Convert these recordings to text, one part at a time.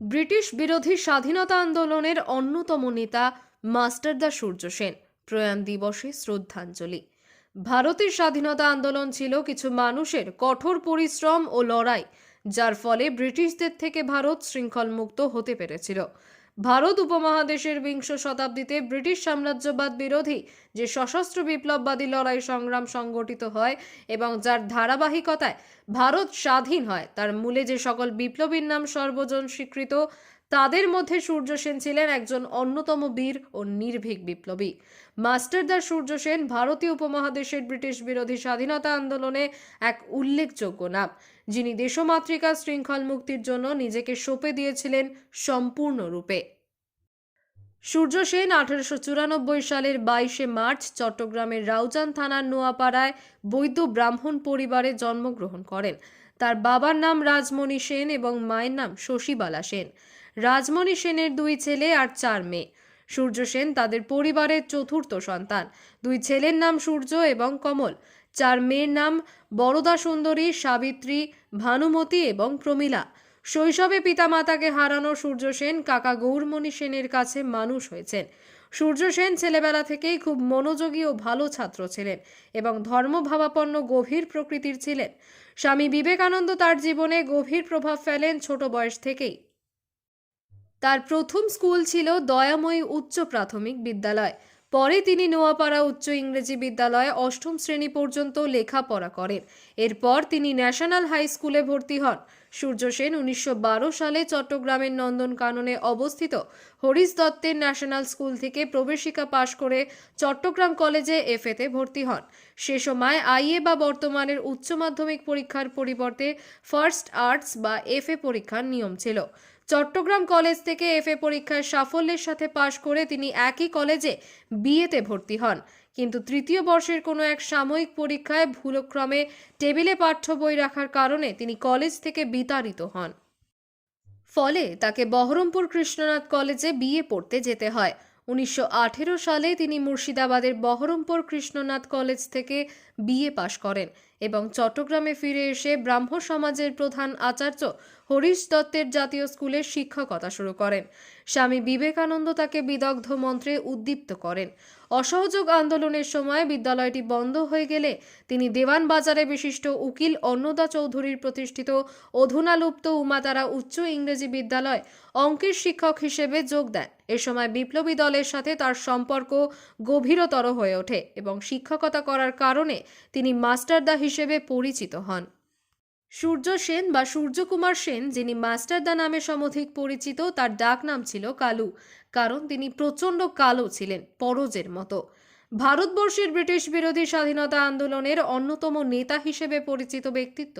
British বিরোধী স্বাধীনতা আন্দোলনের অন্যতম নেতা মাস্টারদা সূর্য সেন প্রয়াণ দিবসে শ্রদ্ধাঞ্জলি। ভারতের স্বাধীনতা আন্দোলন ছিল কিছু মানুষের কঠোর পরিশ্রম ও লড়াই, যার ফলে ব্রিটিশদের থেকে ভারত শৃঙ্খলমুক্ত হতে পেরেছিল। ভারত উপমহাদেশের বিংশ শতাব্দীতে ব্রিটিশ সাম্রাজ্যবাদ বিরোধী যে সশস্ত্র বিপ্লববাদী লড়াই সংগ্রাম সংগঠিত হয় এবং যার ধারাবাহিকতায় ভারত স্বাধীন হয়, তার মূলে যে সকল বিপ্লবীর নাম সর্বজন স্বীকৃত তাদের মধ্যে সূর্য সেন ছিলেন একজন অন্যতম বীর ও নির্ভীক বিপ্লবী। মাস্টারদার সূর্য সেন ভারতীয় উপমহাদেশের ব্রিটিশ বিরোধী স্বাধীনতা আন্দোলনে এক উল্লেখযোগ্য নাম, যিনি দেশমাতৃকা শৃঙ্খল মুক্তির জন্য নিজেকে সঁপে দিয়েছিলেন সম্পূর্ণরূপে। সূর্য সেন আঠারোশো চুরানব্বই সালের বাইশে মার্চ চট্টগ্রামের রাউজান থানার নোয়াপাড়ায় বৈদ্য ব্রাহ্মণ পরিবারে জন্মগ্রহণ করেন। তার বাবার নাম রাজমণি সেন এবং মায়ের নাম শশীবালা সেন। রাজমণি সেনের দুই ছেলে আর চার মেয়ে। সূর্য সেন তাদের পরিবারের চতুর্থ সন্তান। দুই ছেলের নাম সূর্য এবং কমল। চার মেয়ের নাম বরদা সুন্দরী, সাবিত্রী, ভানুমতি এবং প্রমীলা। শৈশবে পিতামাতাকে হারানো সূর্য সেন কাকা গৌরমণি সেনের কাছে মানুষ হয়েছেন। সূর্য সেন ছেলেবেলা থেকেই খুব মনোযোগী ও ভালো ছাত্র ছিলেন এবং ধর্মভাবাপন্ন গভীর প্রকৃতির ছিলেন। স্বামী বিবেকানন্দ তার জীবনে গভীর প্রভাব ফেলেন ছোট বয়স থেকেই। তার প্রথম স্কুল ছিল দয়াময়ী উচ্চ প্রাথমিক বিদ্যালয়। পরে তিনি নোয়াপাড়া উচ্চ ইংরেজি বিদ্যালয়ে অষ্টম শ্রেণি পর্যন্ত লেখাপড়া করেন। এরপর তিনি ন্যাশনাল হাই স্কুলে ভর্তি হন। সূর্য সেন উনিশশো বারো সালে চট্টগ্রামের নন্দনকাননে অবস্থিত হরিশ দত্তের ন্যাশনাল স্কুল থেকে প্রবেশিকা পাশ করে চট্টগ্রাম কলেজে এফএতে ভর্তি হন। সে সময় আইএ বা বর্তমানের উচ্চ মাধ্যমিক পরীক্ষার পরিবর্তে ফার্স্ট আর্টস বা এফএ পরীক্ষার নিয়ম ছিল। চট্টগ্রাম কলেজ থেকে এফএ পরীক্ষায় সাফল্যের সাথে পাশ করে তিনি একই কলেজে বিএতে ভর্তি হন। কিন্তু তৃতীয় বর্ষের কোনো এক সাময়িক পরীক্ষায় ভুলক্রমে টেবিলে পাঠ্য বই রাখার কারণে তিনি কলেজ থেকে বিতাড়িত হন। ফলে তাকে বহরমপুর কৃষ্ণনাথ কলেজে বিএ পড়তে যেতে হয়। উনিশশো আঠেরো সালে তিনি মুর্শিদাবাদের বহরমপুর কৃষ্ণনাথ কলেজ থেকে বিএ পাশ করেন। এবং চট্টগ্রামে ফিরে এসে ব্রাহ্ম সমাজের প্রধান আচার্য হরিশ দত্তের জাতীয় স্কুলে শিক্ষকতা শুরু করেন। স্বামী বিবেকানন্দ তাকে বিদগ্ধ মন্ত্রে উদ্দীপ্ত করেন। অসহযোগ আন্দোলনের সময় বিদ্যালয়টি বন্ধ হয়ে গেলে তিনি দেওয়ান বাজারে বিশিষ্ট উকিল অন্নদা চৌধুরীর প্রতিষ্ঠিত অধুনালুপ্ত উমাতারা উচ্চ ইংরেজি বিদ্যালয় অঙ্কের শিক্ষক হিসেবে যোগ দেন। এ সময় বিপ্লবী দলের সাথে তার সম্পর্ক গভীরতর হয়ে ওঠে এবং শিক্ষকতা করার কারণে তিনি মাস্টারদা হিসেবে পরিচিত হন। সূর্য সেন বা সূর্যকুমার সেন, যিনি মাস্টারদা নামে সমধিক পরিচিত, তার ডাক নাম ছিল কালু, কারণ তিনি প্রচণ্ড কালো ছিলেন, পরজের মতো। ভারতবর্ষের ব্রিটিশ বিরোধী স্বাধীনতা আন্দোলনের অন্যতম নেতা হিসেবে পরিচিত ব্যক্তিত্ব।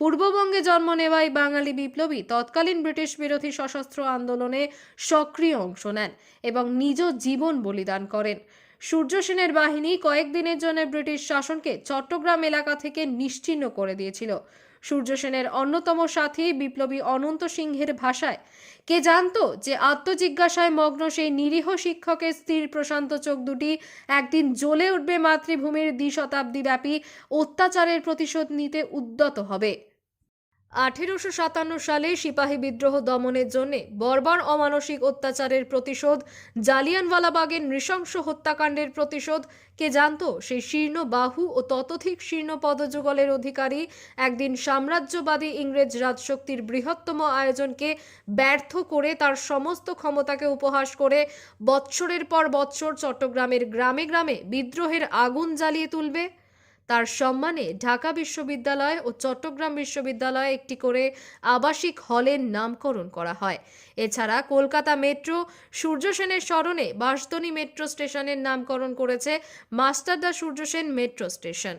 পূর্ববঙ্গে জন্ম নেওয়াই বাঙালি বিপ্লবী তৎকালীন ব্রিটিশ বিরোধী সশস্ত্র আন্দোলনে সক্রিয় অংশ নেন এবং নিজ জীবন বলিদান করেন। সূর্য সেনের বাহিনী কয়েকদিনের জন্য ব্রিটিশ শাসনকে চট্টগ্রাম এলাকা থেকে নিশ্চিহ্ন করে দিয়েছিল। সূর্য সেনের অন্যতম সাথী বিপ্লবী অনন্ত সিংহের ভাষায়। কে জানতো যে আত্মজিজ্ঞাসায় মগ্ন সেই নিরীহ শিক্ষকের স্থির প্রশান্ত চোখ দুটি একদিন জ্বলে উঠবে মাতৃভূমির দ্বিশতাব্দী ব্যাপী অত্যাচারের প্রতিশোধ নিতে উদ্যত হবে। আঠেরোশো সাতান্ন সালে সিপাহী বিদ্রোহ দমনের জন্য বর্বর অমানসিক অত্যাচারের প্রতিশোধ, জালিয়ানওয়ালাবাগের নৃশংস হত্যাকাণ্ডের প্রতিশোধ, কে জানত সেই শীর্ণ বাহু ও ততোধিক শীর্ণ পদযুগলের অধিকারী একদিন সাম্রাজ্যবাদী ইংরেজ রাজশক্তির বৃহত্তম আয়োজনকে ব্যর্থ করে তার সমস্ত ক্ষমতাকে উপহাস করে বৎসরের পর বৎসর চট্টগ্রামের গ্রামে গ্রামে বিদ্রোহের আগুন জ্বালিয়ে তুলবে। তার সম্মানে ঢাকা বিশ্ববিদ্যালয় ও চট্টগ্রাম বিশ্ববিদ্যালয়ে একটি করে আবাসিক হলের নামকরণ করা হয়। এছাড়া কলকাতা মেট্রো, সূর্য সেনের স্মরণে বাঁশদনী মেট্রো স্টেশনের নামকরণ করেছে মাস্টারদা সূর্য সেন মেট্রো স্টেশন।